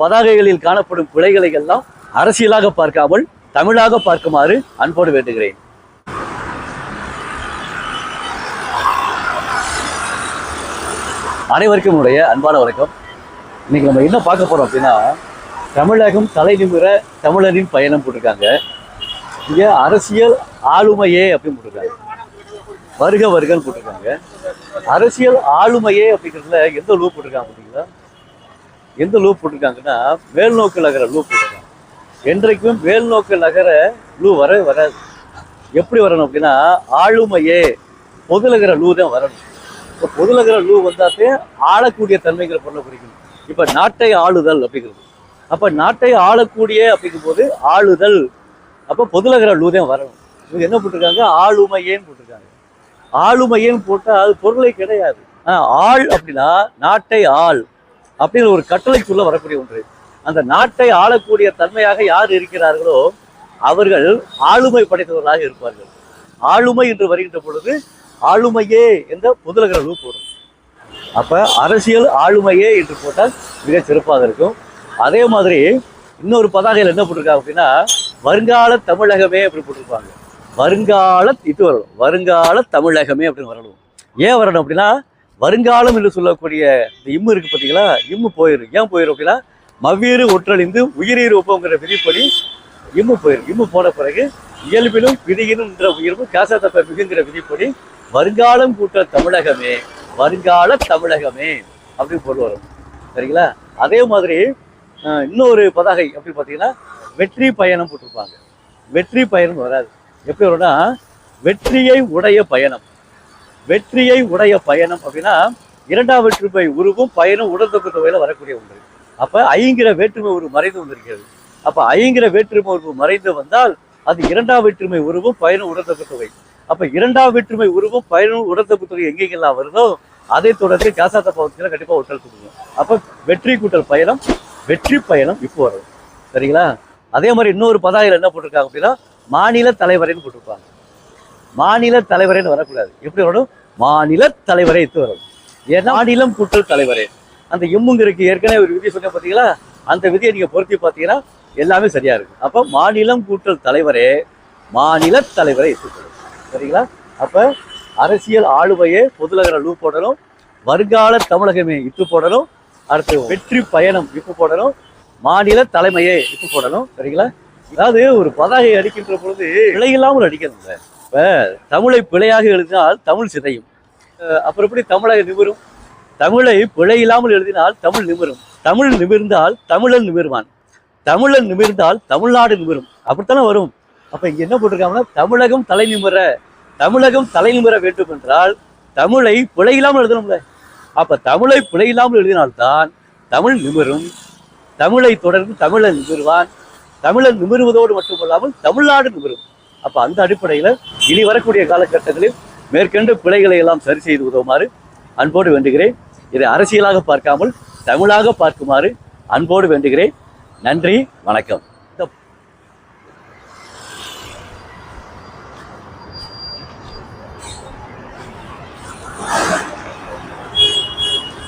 பதாகைகளில் காணப்படும் பிழைகளை எல்லாம் அரசியலாக பார்க்காமல் தமிழாக பார்க்குமாறு அன்போடு வேண்டுகிறேன். அனைவருக்கும் உடைய அன்பான வணக்கம். இன்னைக்கு நம்ம என்ன பார்க்க போறோம் அப்படின்னா தமிழகம் தலை நிமிர தமிழரின் பயணம் போட்டிருக்காங்க. இங்க அரசியல் ஆளுமையே அப்படின்னு போட்டிருக்காங்க. வருக வருகன்னு போட்டிருக்காங்க. அரசியல் ஆளுமையே அப்படிங்கிறதுல எந்த லூப் போட்டிருக்காங்க பார்த்தீங்களா எந்த லூப் போட்டிருக்காங்கன்னா மேல் நோக்கு நகர லூப் போட்டிருக்காங்க. என்றைக்கும் மேல் நோக்கு நகர லூ வரவே வராது. எப்படி வரணும் அப்படின்னா ஆளுமையே பொதுநகர லூ தான் வரணும். இப்போ பொதுநகர லூ வந்தாத்தே ஆளக்கூடிய தன்மைங்கிற பொருளை குறிக்கணும். இப்போ நாட்டை ஆளுதல் அப்படிங்கிறது. அப்போ நாட்டை ஆளக்கூடிய அப்படிங்கும் போது ஆளுதல். அப்போ பொதுநகர லூ தான் வரணும். இவங்க என்ன போட்டிருக்காங்க? ஆளுமையேன்னு போட்டிருக்காங்க. ஆளுமையேன்னு போட்டால் அது பொருளை கிடையாது. ஆனால் ஆள் அப்படின்னா நாட்டை ஆள். அப்படிங்கிற ஒரு கட்டளைக்குள்ள வரக்கூடிய ஒன்று. அந்த நாட்டை ஆளக்கூடிய தன்மையாக யார் இருக்கிறார்களோ அவர்கள் ஆளுமை படைத்தவர்களாக இருப்பார்கள். ஆளுமை என்று வருகின்ற பொழுது ஆளுமையே என்ற முதலகர ரூப் போடும். அப்ப அரசியல் ஆளுமையே என்று போட்டால் மிக சிறப்பாக இருக்கும். அதே மாதிரி இன்னொரு பதாகையில் என்ன போட்டிருக்காங்க அப்படின்னா வருங்கால தமிழகமே அப்படி போட்டிருப்பாங்க. வருங்கால இது வரணும். வருங்கால தமிழகமே அப்படின்னு வரணும். ஏன் வரணும் அப்படின்னா வருங்காலம் என்று சொல்லக்கூடிய இந்த இம்மு இருக்கு பார்த்தீங்களா இம்மு போயிடும் ஏன் போயிடும் அப்படின்னா மவ்வீறு ஒற்றழிந்து உயிரீர் ஒப்பங்கிற விதிப்படி இம்மு போயிடும் இம்மு போன பிறகு இயல்பிலும் விதியினும் என்ற உயிர்வு தப்ப மிகுங்கிற விதிப்படி வருங்காலம் கூட்ட தமிழகமே வருங்கால தமிழகமே அப்படின்னு பொருள் வரும். சரிங்களா? அதே மாதிரி இன்னொரு பதாகை அப்படி பார்த்தீங்கன்னா வெற்றி பயணம் போட்டிருப்பாங்க. வெற்றி பயணம் வராது. எப்படி வரும்னா வெற்றியை உடைய பயணம். வெற்றியை உடைய பயணம் அப்படின்னா இரண்டாம் வேற்றுமை உருவும் பயணம் உடன்தொக்கு தொகையில் வரக்கூடிய ஒன்று. அப்போ ஐங்கிற வேற்றுமை உருவு மறைந்து வந்திருக்கிறது. அப்போ ஐங்கிற வேற்றுமை உருவு மறைந்து வந்தால் அது இரண்டாம் வேற்றுமை உருவும் பயணம் உடன்தொக்கு தொகை. அப்போ இரண்டாம் வேற்றுமை உருவும் பயணம் உடன்தொக்கு தொகை எங்கெங்கெல்லாம் வருதோ அதை தொடர்ந்து காசாத்த பகுதியில் கண்டிப்பாக ஒட்டல் கொடுக்கும். அப்போ வெற்றி கூட்டல் பயணம் வெற்றி பயணம் இப்போ வரும். சரிங்களா? அதே மாதிரி இன்னொரு பதாயில் என்ன போட்டிருக்காங்க அப்படின்னா மாநில தலைவரைன்னு போட்டிருப்பாங்க. மாநில தலைவரேன்னு வரக்கூடாது. எப்படி வரணும்? மாநில தலைவரை இத்து வரும் ஏன்னா மாநிலம் கூட்டல் தலைவரே. அந்த எம்முங்கிறதுக்கு ஏற்கனவே ஒரு விதி சொன்ன பார்த்தீங்களா அந்த விதியை நீங்கள் பொருத்தி பார்த்தீங்கன்னா எல்லாமே சரியா இருக்கும். அப்போ மாநிலம் கூட்டல் தலைவரே மாநில தலைவரை எத்துக்கொள்ளும் சரிங்களா? அப்போ அரசியல் ஆளுமையே பொதுநகர லூ போடணும். வருங்கால தமிழகமே இட்டு போடணும். அடுத்து வெற்றி பயணம் இப்பு போடணும். மாநில தலைமையே இப்பு போடணும். சரிங்களா? அதாவது ஒரு பதாகை அடிக்கின்ற பொழுது பிழையில்லாமல் சார் இப்போ தமிழை பிழையாக எழுதினால் தமிழ் சிதையும். அப்புறம் எப்படி தமிழக நிமிரும்? தமிழை பிழை இல்லாமல் எழுதினால் தமிழ் நிமிரும். தமிழ் நிமிர்ந்தால் தமிழன் நிமிர்வான். தமிழன் நிமிர்ந்தால் தமிழ்நாடு நிமிரும். அப்படித்தானே வரும்? அப்போ இங்கே என்ன போட்டிருக்காங்கன்னா தமிழகம் தலை நிமிர தமிழகம் தலை நிமிர வேண்டும் என்றால் தமிழை பிழை இல்லாமல் எழுதணும்ல. அப்ப தமிழை பிழை இல்லாமல் எழுதினால்தான் தமிழ் நிமிரும். தமிழை தொடர்ந்து தமிழன் நிமிர்வான். தமிழன் நிமிர்வதோடு மட்டுமல்லாமல் தமிழ்நாடு நிமிரும். அப்போ அந்த அடிப்படையில் இனி வரக்கூடிய காலகட்டங்களில் மேற்கொண்டு பிழைகளை எல்லாம் சரி செய்து உதவுமாறு அன்போடு வேண்டுகிறேன். இதை அரசியலாக பார்க்காமல் தமிழாக பார்க்குமாறு அன்போடு வேண்டுகிறேன். நன்றி வணக்கம்.